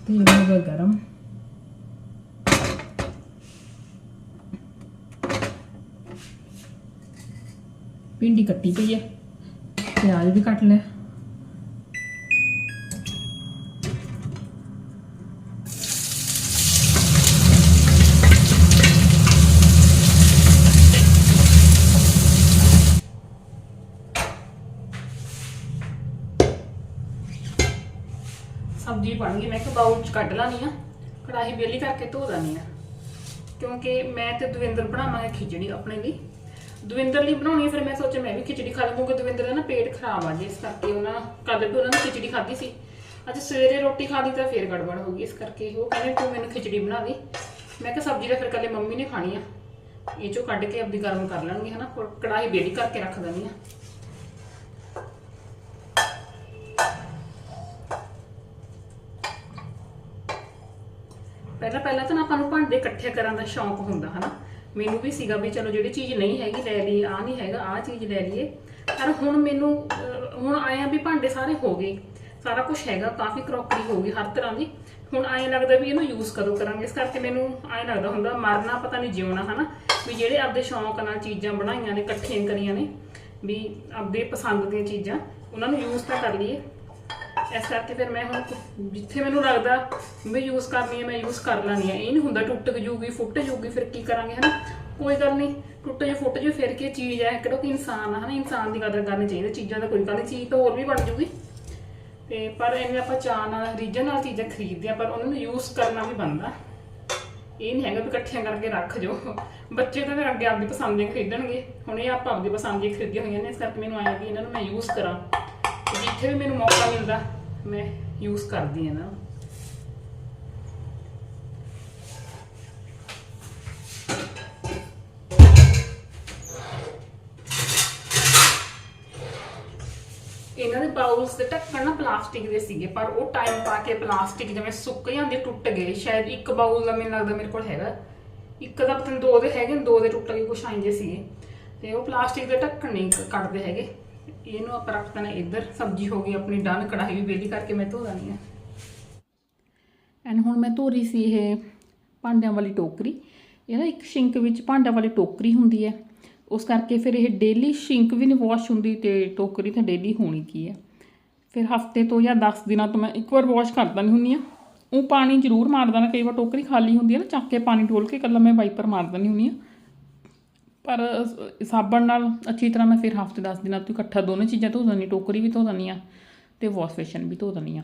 ਤੇਲ ਹੋ ਗਿਆ ਗਰਮ। ਭਿੰਡੀ ਕੱਟੀ ਪਈ ਹੈ ਪਿਆਜ਼ ਵੀ ਕੱਟ ਲਿਆ। ਸਬਜ਼ੀ ਬਣ ਗਈ। ਮੈਂ ਕਿ ਬਾਉਲ ਚ ਕੱਢ ਲਾਨੀ ਆ। ਕੜਾਹੀ ਬੇਲੀ ਕਰਕੇ ਧੋ ਦਾਨੀ ਆ। ਕਿਉਂਕਿ ਮੈਂ ਤੇ ਦਵਿੰਦਰ ਬਣਾਵਾਂਗੇ ਖਿਚੜੀ ਆਪਣੇ ਲਈ। ਦਵਿੰਦਰ ਲਈ ਬਣਾਉਣੀ ਆ, ਫਿਰ ਮੈਂ ਸੋਚਿਆ ਮੈਂ ਵੀ ਖਿਚੜੀ ਖਾ ਲਵਾਂਗੀ ਦਵਿੰਦਰ ਦਾ ਨਾ ਪੇਟ ਖਰਾਬ ਆ ਜੀ ਇਸ ਕਰਕੇ ਉਹਨਾਂ ਕੱਲ ਵੀ ਉਹਨਾਂ ਨੇ ਖਿਚੜੀ ਖਾਧੀ ਸੀ। ਅੱਜ ਸਵੇਰੇ ਰੋਟੀ ਖਾ ਲਈ ਤਾਂ ਫੇਰ ਗੜਬੜ ਹੋ ਗਈ ਇਸ ਕਰਕੇ ਉਹ ਕਹਿੰਦੇ ਤੂੰ ਮੈਨੂੰ ਖਿਚੜੀ ਬਣਾ ਦੇ। ਮੈਂ ਕਿਹਾ ਸਬਜ਼ੀ ਤਾਂ ਫਿਰ ਕੱਲੇ ਮੰਮੀ ਨੇ ਖਾਣੀ ਆ। ਇਹ ਚੋਂ ਕੱਢ ਕੇ ਆਪਦੀ ਗਰਮ ਕਰ ਲੈਣਗੇ ਹਨਾ ਹੋਰ ਕੜਾਹੀ ਬੇਲੀ ਕਰਕੇ ਰੱਖ ਦਿੰਦੀ ਆ। ਪਹਿਲਾਂ ਪਹਿਲਾਂ ਤਾਂ ਨਾ ਆਪਾਂ ਨੂੰ ਭਾਂਡੇ ਇਕੱਠੇ ਕਰਨ ਦਾ ਸ਼ੌਂਕ ਹੁੰਦਾ ਹਨਾ। ਮੈਨੂੰ ਵੀ ਸੀਗਾ ਵੀ ਚਲੋ ਜਿਹੜੀ ਚੀਜ਼ ਨਹੀਂ ਹੈਗੀ ਲੈ ਲਈ ਆ ਨਹੀਂ ਹੈਗਾ ਆ ਚੀਜ਼ ਲੈ ਲਈਏ। ਪਰ ਹੁਣ ਮੈਨੂੰ ਅਹ, ਹੁਣ ਆਇਆ ਵੀ ਭਾਂਡੇ ਸਾਰੇ ਹੋ ਗਏ। ਸਾਰਾ ਕੁਝ ਹੈਗਾ ਕਾਫੀ ਕਰੋਕਰੀ ਹੋ ਗਈ ਹਰ ਤਰ੍ਹਾਂ ਦੀ। ਹੁਣ ਐਂ ਲੱਗਦਾ ਵੀ ਇਹਨੂੰ ਯੂਜ਼ ਕਦੋਂ ਕਰਾਂਗੇ? ਇਸ ਕਰਕੇ ਮੈਨੂੰ ਐਂ ਲੱਗਦਾ ਹੁੰਦਾ ਮਰਨਾ ਪਤਾ ਨਹੀਂ ਜਿਉਣਾ ਹਨਾ? ਵੀ ਜਿਹੜੇ ਆਪਦੇ ਸ਼ੌਂਕ ਨਾਲ ਚੀਜ਼ਾਂ ਬਣਾਈਆਂ ਨੇ ਇਕੱਠੀਆਂ ਕਰੀਆਂ ਨੇ ਵੀ ਆਪਦੇ ਪਸੰਦ ਦੀਆਂ ਚੀਜ਼ਾਂ ਉਹਨਾਂ ਨੂੰ ਯੂਜ਼ ਤਾਂ ਕਰ ਲਈਏ। ਇਸ ਕਰਕੇ ਫਿਰ ਮੈਂ ਹੁਣ ਜਿੱਥੇ ਮੈਨੂੰ ਲੱਗਦਾ ਵੀ ਯੂਜ਼ ਕਰਨੀ ਹੈ, ਮੈਂ ਯੂਜ਼ ਕਰ ਲੈਣੀ ਹੈ। ਇਹ ਨਹੀਂ ਹੁੰਦਾ ਟੁੱਟ ਜੂਗੀ, ਫੁੱਟ ਜੂਗੀ, ਫਿਰ ਕੀ ਕਰਾਂਗੇ, ਹਨਾ? ਕੋਈ ਗੱਲ ਨਹੀਂ ਟੁੱਟ ਜੇ, ਫੁੱਟ ਜੇ, ਫਿਰ ਕੀ ਚੀਜ਼ ਹੈ ਕਿਹੜਾ ਕਿ ਇਨਸਾਨ ਆ, ਹਨਾ? ਇਨਸਾਨ ਦੀ ਕਦਰ ਕਰਨੀ ਚਾਹੀਦੀ, ਚੀਜ਼ਾਂ ਦਾ ਕੋਈ ਗੱਲ ਨਹੀਂ ਚੀਜ਼ ਤਾਂ ਹੋਰ ਵੀ ਬਣ ਜੂਗੀ। ਤੇ ਪਰ ਇਹਨੇ ਆਪਾਂ ਚਾਹ ਨਾਲ ਰੀਜਨ ਨਾਲ ਚੀਜ਼ਾਂ ਖਰੀਦਦੇ ਆ ਪਰ ਉਹਨਾਂ ਨੂੰ ਯੂਜ਼ ਕਰਨਾ ਵੀ ਬਣਦਾ। ਇਹ ਨਹੀਂ ਹੈਗਾ ਵੀ ਇਕੱਠੀਆਂ ਕਰਕੇ ਰੱਖ ਜੋ। ਬੱਚੇ ਤਾਂ ਫਿਰ ਅੱਗੇ ਆਪਦੀ ਪਸੰਦ ਦੀਆਂ ਖਰੀਦਣਗੇ। ਹੁਣ ਇਹ ਆਪਾਂ ਆਪਦੀ ਪਸੰਦ ਦੀਆਂ ਖਰੀਦੀਆਂ ਹੋਈਆਂ ਨੇ, ਇਸ ਕਰਕੇ ਮੈਨੂੰ ਆਇਆ ਵੀ ਇਹਨਾਂ ਨੂੰ ਮੈਂ ਯੂਜ਼ ਕਰਾਂ। ਜਿੱਥੇ ਵੀ ਮੈਨੂੰ ਮੌਕਾ ਮਿਲਦਾ, ਮੈਂ ਯੂਜ਼ ਕਰਦੀ ਹਾਂ ਨਾ। ਇਹਨਾਂ ਦੇ ਬਾਉਲਸ ਦੇ ਢੱਕਣ ਨਾ ਪਲਾਸਟਿਕ ਦੇ ਸੀਗੇ, ਪਰ ਉਹ ਟਾਈਮ ਪਾ ਕੇ ਪਲਾਸਟਿਕ ਜਿਵੇਂ ਸੁੱਕ ਜਾਂਦੇ, ਟੁੱਟ ਗਏ। ਸ਼ਾਇਦ ਇੱਕ ਬਾਉਲ ਦਾ ਮੈਨੂੰ ਲੱਗਦਾ ਮੇਰੇ ਕੋਲ ਹੈਗਾ। ਇੱਕ ਦਾ ਪਤਾ ਦੋ ਦੇ ਹੈਗੇ, ਦੋ ਦੇ ਟੁੱਟ ਗਏ, ਕੁਛ ਆਂਦੇ ਸੀਗੇ। ਤੇ ਉਹ ਪਲਾਸਟਿਕ ਦੇ ਢੱਕਣ ਨਹੀਂ ਕ- ਕੱਢਦੇ ਹੈਗੇ। ਇਹਨੂੰ ਆਪਾਂ ਰੱਖ ਦੇਣਾ ਇੱਧਰ, ਸਬਜ਼ੀ ਹੋ ਗਈ ਆਪਣੀ ਡਨ, ਕੜਾਹੀ ਵੀ ਵੇਲੀ ਕਰਕੇ ਮੈਂ ਧੋ ਦਾਨੀ ਆ। ਐਂਡ ਹੁਣ ਮੈਂ ਧੋ ਰਹੀ ਸੀ ਇਹ ਭਾਂਡਿਆਂ ਵਾਲੀ ਟੋਕਰੀ। ਇਹ ਨਾ ਇੱਕ ਸ਼ਿੰਕ ਵਿੱਚ ਭਾਂਡਿਆਂ ਵਾਲੀ ਟੋਕਰੀ ਹੁੰਦੀ ਹੈ। ਉਸ ਕਰਕੇ ਫਿਰ ਇਹ ਡੇਲੀ ਸ਼ਿੰਕ ਵੀ ਨਹੀਂ ਵਾਸ਼ ਹੁੰਦੀ ਤੇ ਟੋਕਰੀ ਤਾਂ ਡੇਲੀ ਹੋਣੀ ਕੀ ਹੈ। ਫਿਰ ਹਫ਼ਤੇ ਤੋਂ ਜਾਂ 10 ਦਿਨਾਂ ਤੋਂ ਮੈਂ ਇੱਕ ਵਾਰ ਵਾਸ਼ ਕਰਦਾ ਨਹੀਂ ਹੁੰਦੀ ਆ ਉਹ ਪਾਣੀ ਜ਼ਰੂਰ ਮਾਰਦਾ ਨਾ ਕਈ ਵਾਰ ਟੋਕਰੀ ਖਾਲੀ ਹੁੰਦੀ ਹੈ ਨਾ, ਚੱਕ ਕੇ ਪਾਣੀ ਡੋਲ ਕੇ ਇਕੱਲਾ ਮੈਂ ਵਾਈਪਰ ਮਾਰਦਾ ਨਹੀਂ ਹੁੰਦੀ ਆ ਪਰ ਸਾਬਣ ਨਾਲ ਅੱਛੀ ਤਰ੍ਹਾਂ ਮੈਂ ਫਿਰ ਹਫ਼ਤੇ 10 ਦਿਨਾਂ ਤੋਂ ਇਕੱਠਾ ਦੋਨੇ ਚੀਜ਼ਾਂ ਧੋ ਦਿੰਦੀ ਟੋਕਰੀ ਵੀ ਧੋ ਦਿੰਦੀ ਆ ਤੇ ਵਾਸ਼ ਬੇਸ਼ਨ ਵੀ ਧੋ ਦਿੰਦੀ ਆ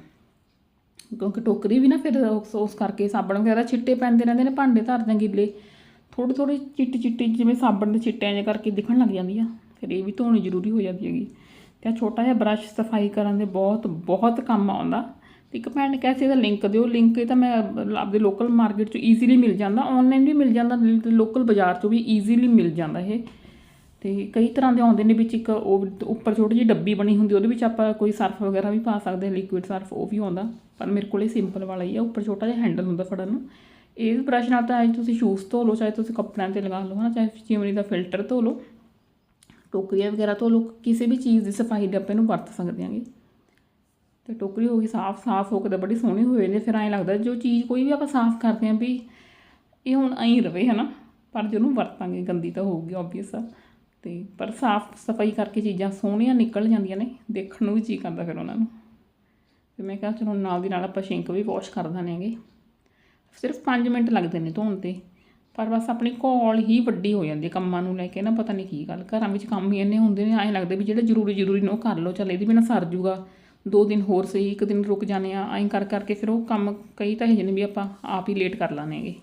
ਕਿਉਂਕਿ ਟੋਕਰੀ ਵੀ ਨਾ ਫਿਰ ਉਸ ਕਰਕੇ ਸਾਬਣ ਵਗੈਰਾ ਛਿੱਟੇ ਪੈਂਦੇ ਰਹਿੰਦੇ ਨੇ, ਭਾਂਡੇ ਧਰਦੇ ਗਿੱਲੇ। ਥੋੜੀ ਥੋੜੀ ਚਿੱਟੀ ਚਿੱਟੀ ਜਿਵੇਂ ਸਾਬਣ ਦੇ ਛਿੱਟਿਆਂ ਜਿਹੇ ਕਰਕੇ ਦਿਖਣ ਲੱਗ ਜਾਂਦੀ ਆ। ਫਿਰ ਇਹ ਵੀ ਧੋਣੀ ਜ਼ਰੂਰੀ ਹੋ ਜਾਂਦੀ ਹੈਗੀ। ਤੇ ਆਹ ਛੋਟਾ ਜਿਹਾ ਬ੍ਰਸ਼ ਸਫ਼ਾਈ ਕਰਨ ਦੇ ਬਹੁਤ ਬਹੁਤ ਕੰਮ ਆਉਂਦਾ। ਤੇ ਇੱਕ ਭੈਣ ਨੇ ਕਿਹਾ ਸੀ ਇਹਦਾ ਲਿੰਕ ਦਿਓ ਲਿੰਕ ਇਹ ਤਾਂ ਮੈਂ ਆਪਦੇ ਲੋਕਲ ਮਾਰਕੀਟ 'ਚ ਈਜ਼ੀਲੀ ਮਿਲ ਜਾਂਦਾ ਆਨਲਾਈਨ ਵੀ ਮਿਲ ਜਾਂਦਾ ਲੋਕਲ ਬਾਜ਼ਾਰ 'ਚੋਂ ਵੀ ਈਜ਼ੀਲੀ ਮਿਲ ਜਾਂਦਾ ਇਹ। ਤੇ ਕਈ ਤਰ੍ਹਾਂ ਦੇ ਆਉਂਦੇ ਨੇ ਵਿੱਚ ਇੱਕ ਉਹ ਉੱਪਰ ਛੋਟੀ ਜਿਹੀ ਡੱਬੀ ਬਣੀ ਹੁੰਦੀ, ਉਹਦੇ ਵਿੱਚ ਆਪਾਂ ਕੋਈ ਸਰਫ ਵਗੈਰਾ ਵੀ ਪਾ ਸਕਦੇ ਹਾਂ ਲਿਕੁਇਡ ਸਰਫ, ਉਹ ਵੀ ਆਉਂਦਾ। ਪਰ ਮੇਰੇ ਕੋਲੇ ਸਿੰਪਲ ਵਾਲਾ ਹੀ ਆ, ਉੱਪਰ ਛੋਟਾ ਜਿਹਾ ਹੈਂਡਲ ਹੁੰਦਾ ਫੜਨ ਨੂੰ। ਇਸ ਬ੍ਰਸ਼ ਨਾਲ ਤਾਂ ਤੁਸੀਂ ਸ਼ੂਜ਼ ਧੋ ਲਓ, ਚਾਹੇ ਤੁਸੀਂ ਕੱਪੜਿਆਂ ਤੇ ਲਗਾ ਲਓ, ਹਨਾ, ਚਾਹੇ ਚਿਮਨੀ ਦਾ ਫਿਲਟਰ ਧੋ ਲਓ, ਟੋਕਰੀਆਂ ਵਗੈਰਾ ਧੋ ਲਓ, ਕਿਸੇ ਵੀ ਚੀਜ਼ ਦੀ ਸਫ਼ਾਈ ਦੇ ਆਪਾਂ ਇਹਨੂੰ ਵਰਤ ਸਕਦੇ ਹਾਂਗੇ। ਤੇ ਟੋਕਰੀ ਹੋ ਗਈ, ਸਾਫ਼ ਸਾਫ਼ ਹੋ ਕੇ ਤਾਂ ਬੜੀ ਸੋਹਣੀ ਹੋ ਜਾਂਦੀ ਫਿਰ ਐਂ ਲੱਗਦਾ ਜੋ ਚੀਜ਼ ਕੋਈ ਵੀ ਆਪਾਂ ਸਾਫ਼ ਕਰਦੇ ਹਾਂ ਵੀ ਇਹ ਹੁਣ ਐਂ ਰਵੇ, ਹਨਾ? ਪਰ ਜੇ ਉਹਨੂੰ ਵਰਤਾਂਗੇ, ਗੰਦੀ ਤਾਂ ਹੋਊਗੀ ਆਬਵੀਅਸ ਆ। ਤੇ ਪਰ ਸਾਫ਼ ਸਫ਼ਾਈ ਕਰਕੇ ਚੀਜ਼ਾਂ ਸੋਹਣੀਆਂ ਨਿਕਲ ਜਾਂਦੀਆਂ ਨੇ, ਦੇਖਣ ਨੂੰ ਵੀ ਜੀ ਕਰਦਾ ਫਿਰ ਉਹਨਾਂ ਨੂੰ। ਤੇ ਮੈਂ ਕਿਹਾ ਚਲੋ ਨਾਲ ਦੀ ਨਾਲ ਆਪਾਂ ਸ਼ਿੰਕ ਵੀ ਵਾਸ਼ ਕਰ ਦਾਂਗੇ ਸਿਰਫ 5 ਮਿੰਟ ਲੱਗਦੇ ਨੇ ਧੋਣ ਤੇ, ਪਰ ਬਸ ਆਪਣੀ ਘੋਲ ਹੀ ਵੱਡੀ ਹੋ ਜਾਂਦੀ ਹੈ ਕੰਮਾਂ ਨੂੰ ਲੈ ਕੇ ਨਾ, ਪਤਾ ਨਹੀਂ ਕੀ ਗੱਲ, ਘਰਾਂ ਵਿੱਚ ਕੰਮ ਹੀ ਇੰਨੇ ਹੁੰਦੇ ਨੇ, ਐਂ ਲੱਗਦਾ ਵੀ ਜਿਹੜੇ ਜ਼ਰੂਰੀ ਜ਼ਰੂਰੀ ਨੇ ਉਹ ਕਰ ਲਓ, ਚੱਲ ਇਹਦੇ ਬਿਨਾਂ ਸਰ ਜੂਗਾ। ਦੋ ਦਿਨ ਹੋਰ ਸਹੀ, ਇੱਕ ਦਿਨ ਰੁਕ ਜਾਂਦੇ ਆ ਐਂ ਕਰ ਕਰਕੇ ਫਿਰ ਉਹ ਕੰਮ ਕਈ ਤਾਂ ਇਹ ਜਿਹੇ ਨੇ ਵੀ ਆਪਾਂ ਆਪ ਹੀ ਲੇਟ ਕਰ ਲਾਂਗੇ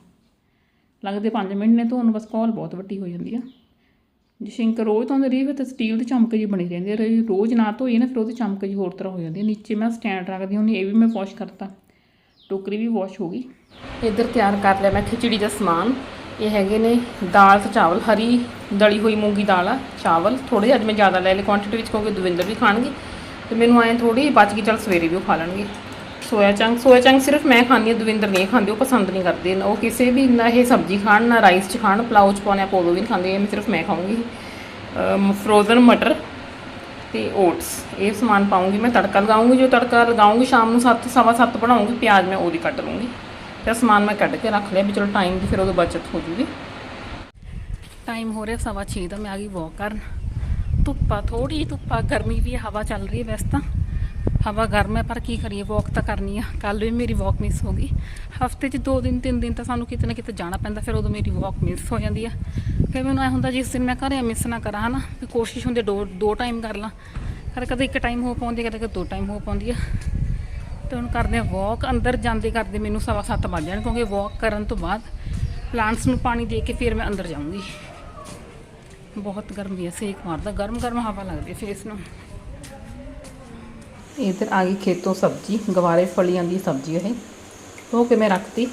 ਲੱਗਦੇ 5 ਮਿੰਟ ਨੇ ਤੁਹਾਨੂੰ ਬਸ ਘੋਲ ਬਹੁਤ ਵੱਡੀ ਹੋ ਜਾਂਦੀ ਆ। ਜੇ ਸ਼ਿੰਕ ਰੋਜ਼ ਧੋਂਦੇ ਰਹੀ ਫਿਰ ਤਾਂ ਸਟੀਲ ਦੀ ਚਮਕ ਜੀ ਬਣੀ ਰਹਿੰਦੀ ਹੈ ਰਹੀ ਰੋਜ਼ ਨਾ ਧੋਈਏ ਨਾ, ਫਿਰ ਉਹਦੀ ਚਮਕ ਜੀ ਹੋਰ ਤਰ੍ਹਾਂ ਹੋ ਜਾਂਦੀ ਹੈ ਨੀਚੇ ਮੈਂ ਸਟੈਂਡ ਰੱਖਦੀ ਹੁੰਦੀ, ਇਹ ਵੀ ਮੈਂ ਵਾਸ਼ ਕਰਤਾ। ਟੋਕਰੀ ਵੀ ਵਾਸ਼ ਹੋ ਗਈ। ਇੱਧਰ ਤਿਆਰ ਕਰ ਲਿਆ ਮੈਂ ਖਿਚੜੀ ਦਾ ਸਮਾਨ। ਇਹ ਹੈਗੇ ਨੇ ਦਾਲ ਤੇ ਚਾਵਲ, ਹਰੀ ਦਲੀ ਹੋਈ ਮੂੰਗੀ ਦਾਲ ਆ, ਚਾਵਲ। ਥੋੜੇ ਜਿਹੇ ਅੱਜ ਮੈਂ ਜ਼ਿਆਦਾ ਲੈ ਲਏ ਕੁਆਂਟੀਟੀ ਵਿੱਚ ਕਿਉਂਕਿ ਦਵਿੰਦਰ ਵੀ ਖਾਣਗੇ। ਤੇ ਮੈਨੂੰ ਐਂ ਥੋੜੀ ਬਚ ਗਈ, ਚਲ ਸਵੇਰੇ ਵੀ ਉਹ ਖਾ ਲੈਣਗੇ। ਸੋਇਆ ਚੰਗ ਸੋਇਆ ਚੰਗ ਸਿਰਫ ਮੈਂ ਖਾਂਦੀ ਹਾਂ, ਦਵਿੰਦਰ ਨਹੀਂ ਖਾਂਦੇ, ਉਹ ਪਸੰਦ ਨਹੀਂ ਕਰਦੇ। ਉਹ ਕਿਸੇ ਵੀ ਨਾ ਇਹ ਸਬਜ਼ੀ ਖਾਣ, ਨਾ ਰਾਈਸ 'ਚ ਖਾਣ, ਪਲਾਓ 'ਚ ਪਾਉਣੇ ਆਪਾਂ ਉਦੋਂ ਵੀ ਖਾਂਦੇ, ਇਹ ਸਿਰਫ ਮੈਂ ਖਾਊਂਗੀ। ਫਰੋਜ਼ਨ ਮਟਰ ਤੇ ਓਟਸ ਇਹ ਸਮਾਨ ਪਾਉਂਗੀ ਮੈਂ, ਤੜਕਾ ਲਗਾਉਂਗੀ ਜੋ ਤੜਕਾ ਲਗਾਉਂਗੀ ਸ਼ਾਮ ਨੂੰ 7 ਸਵਾ ਸੱਤ ਬਣਾਉਂਗੀ ਪਿਆਜ਼ ਮੈਂ ਉਹਦੀ ਕੱਟ ਲੂੰਗੀ ਤੇ ਸਮਾਨ ਮੈਂ ਕੱਢ ਕੇ ਰੱਖ ਲਿਆ ਵੀ ਚਲੋ ਟਾਈਮ ਦੀ ਫਿਰ ਉਹਦੀ ਬਚਤ ਹੋ ਜੂਗੀ। ਟਾਈਮ ਹੋ ਰਿਹਾ ਸਵਾ 6 ਦਾ, ਮੈਂ ਆ ਗਈ ਵਾਕ ਕਰਨ। ਧੁੱਪਾ ਥੋੜੀ ਧੁੱਪਾ ਗਰਮੀ ਵੀ ਹੈ, ਹਵਾ ਚੱਲ ਰਹੀ ਹੈ ਵੈਸੇ ਤਾਂ। ਹਵਾ ਗਰਮ ਹੈ ਪਰ ਕੀ ਕਰੀਏ ਵਾਕ ਤਾਂ ਕਰਨੀ ਆ। ਕੱਲ ਵੀ ਮੇਰੀ ਵਾਕ ਮਿਸ ਹੋ ਗਈ। ਹਫ਼ਤੇ 'ਚ ਦੋ ਦਿਨ ਤਿੰਨ ਦਿਨ ਤਾਂ ਸਾਨੂੰ ਕਿਤੇ ਨਾ ਕਿਤੇ ਜਾਣਾ ਪੈਂਦਾ ਫਿਰ ਉਦੋਂ ਮੇਰੀ ਵਾਕ ਮਿਸ ਹੋ ਜਾਂਦੀ ਆ। ਫਿਰ ਮੈਨੂੰ ਐ ਹੁੰਦਾ ਜਿਸ ਦਿਨ ਮੈਂ ਘਰੇ ਮਿਸ ਨਾ ਕਰਾਂ ਹਨਾ। ਵੀ ਕੋਸ਼ਿਸ਼ ਹੁੰਦੀ ਦੋ ਦੋ ਟਾਈਮ ਕਰ ਲਾਂ। ਕਦੇ ਕਦੇ ਇੱਕ ਟਾਈਮ ਹੋ ਪਾਉਂਦੀ ਕਦੇ ਕਦੇ ਦੋ ਟਾਈਮ ਹੋ ਪਾਉਂਦੀ ਆ। ਤੇ ਹੁਣ ਕਰਦੇ ਆ ਵਾਕ ਅੰਦਰ ਜਾਂਦੇ ਕਰਦੇ ਮੈਨੂੰ ਸਵਾ ਸੱਤ ਵੱਜ ਜਾਣ ਕਿਉਂਕਿ ਵਾਕ ਕਰਨ ਤੋਂ ਬਾਅਦ ਪਲਾਂਟਸ ਨੂੰ ਪਾਣੀ ਦੇ ਕੇ ਫਿਰ ਮੈਂ ਅੰਦਰ ਜਾਊਂਗੀ। ਬਹੁਤ ਗਰਮੀ ਹੈ, ਸੇਕ ਮਾਰਦਾ, ਗਰਮ ਗਰਮ ਹਵਾ ਲੱਗਦੀ ਫੇਸ ਨੂੰ। ਇਧਰ ਆ ਗਈ ਖੇਤੋਂ ਸਬਜ਼ੀ, ਗਵਾਰੇ ਫਲੀਆਂ ਦੀ ਸਬਜ਼ੀ ਇਹ। ਧੋ ਕੇ ਮੈਂ ਰੱਖਤੀ?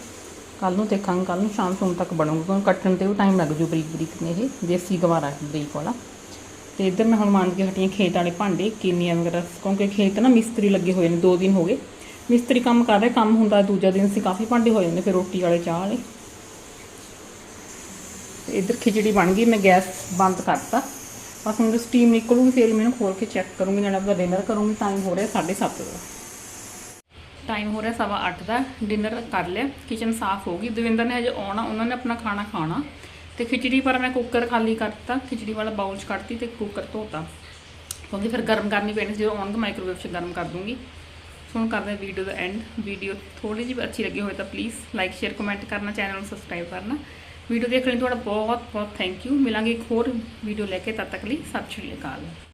ਕੱਲ ਨੂੰ ਦੇਖਾਂਗੇ ਕੱਲ ਨੂੰ ਸ਼ਾਮ ਸੂਮ ਤੱਕ ਬਣੂਗੀ, ਕਿਉਂਕਿ ਕੱਟਣ ਤੇ ਵੀ ਟਾਈਮ ਲੱਗ ਜੂ ਬਰੀਕ ਬਰੀਕ ਨੇ ਇਹ, ਦੇਸੀ ਗਵਾਰਾ ਬਰੀਕ ਵਾਲਾ। ਤੇ ਇੱਧਰ ਮੈਂ ਹੁਣ ਮੰਨ ਕੇ ਹਟੀਆਂ ਖੇਤ ਵਾਲੇ ਭਾਂਡੇ, ਕਿੰਨੀਆਂ ਵਗੈਰਾ, ਕਿਉਂਕਿ ਖੇਤ ਨਾ ਮਿਸਤਰੀ ਲੱਗੇ ਹੋਏ ਨੇ 2 ਦਿਨ ਹੋ ਗਏ। ਮਿਸਤਰੀ ਕੰਮ ਕਰ ਰਿਹਾ, ਕੰਮ ਹੁੰਦਾ ਦੂਜਾ ਦਿਨ ਸੀ ਕਾਫੀ ਭਾਂਡੇ ਹੋ ਜਾਂਦੇ ਫਿਰ ਰੋਟੀ ਵਾਲੇ ਚਾਹ ਵਾਲੇ। ਇੱਧਰ ਖਿਚੜੀ ਬਣ ਗਈ, ਮੈਂ ਗੈਸ ਬੰਦ ਕਰਤਾ। ਬਸ ਹੁਣ ਸਟੀਮ ਨਿਕਲੂਗੀ, ਫਿਰ ਮੈਨੂੰ ਇਹਨੂੰ ਖੋਲ ਕੇ ਚੈੱਕ ਕਰੂੰਗੀ, ਨਾਲ ਆਪਦਾ ਡਿਨਰ ਕਰੂੰਗੀ ਟਾਈਮ ਹੋ ਰਿਹਾ 7:30 ਦਾ। ਟਾਈਮ ਹੋ ਰਿਹਾ ਸਵਾ ਅੱਠ ਦਾ ਡਿਨਰ ਕਰ ਲਿਆ ਕਿਚਨ ਸਾਫ਼ ਹੋ ਗਈ। ਦਵਿੰਦਰ ਨੇ ਹਜੇ ਆਉਣਾ, ਉਹਨਾਂ ਨੇ ਆਪਣਾ ਖਾਣਾ ਖਾਣਾ। ਤੇ ਖਿਚੜੀ ਪਰ ਮੈਂ ਕੁੱਕਰ ਖਾਲੀ ਕਰਤਾ, ਖਿਚੜੀ ਵਾਲਾ ਬਾਉਲ 'ਚ ਕੱਢਤੀ ਤੇ ਕੁੱਕਰ ਧੋਤਾ। ਕਿਉਂਕਿ ਫਿਰ ਗਰਮ ਕਰਨੀ ਪੈਣੀ ਸੀ, ਜਦੋਂ ਆਉਣਗੇ ਮਾਈਕ੍ਰੋਵੇਵ 'ਚ ਗਰਮ ਕਰ ਦੂੰਗੀ। ਹੁਣ ਕਰਦੇ ਹਾਂ ਵੀਡੀਓ ਦਾ ਐਂਡ ਵੀਡੀਓ ਥੋੜੀ ਜਿਹੀ ਅੱਛੀ ਲੱਗੀ ਹੋਵੇ ਤਾਂ ਪਲੀਜ਼ ਲਾਈਕ ਸ਼ੇਅਰ ਕਮੈਂਟ ਕਰਨਾ ਚੈਨਲ ਨੂੰ ਸਬਸਕ੍ਰਾਈਬ ਕਰਨਾ। ਵੀਡੀਓ ਦੇਖਣ ਲਈ ਤੁਹਾਡਾ ਬਹੁਤ ਬਹੁਤ ਥੈਂਕ ਯੂ ਮਿਲਾਂਗੇ ਇੱਕ ਹੋਰ ਵੀਡੀਓ ਲੈ ਕੇ। ਤਦ ਤੱਕ ਲਈ ਸਤਿ ਸ਼੍ਰੀ ਅਕਾਲ।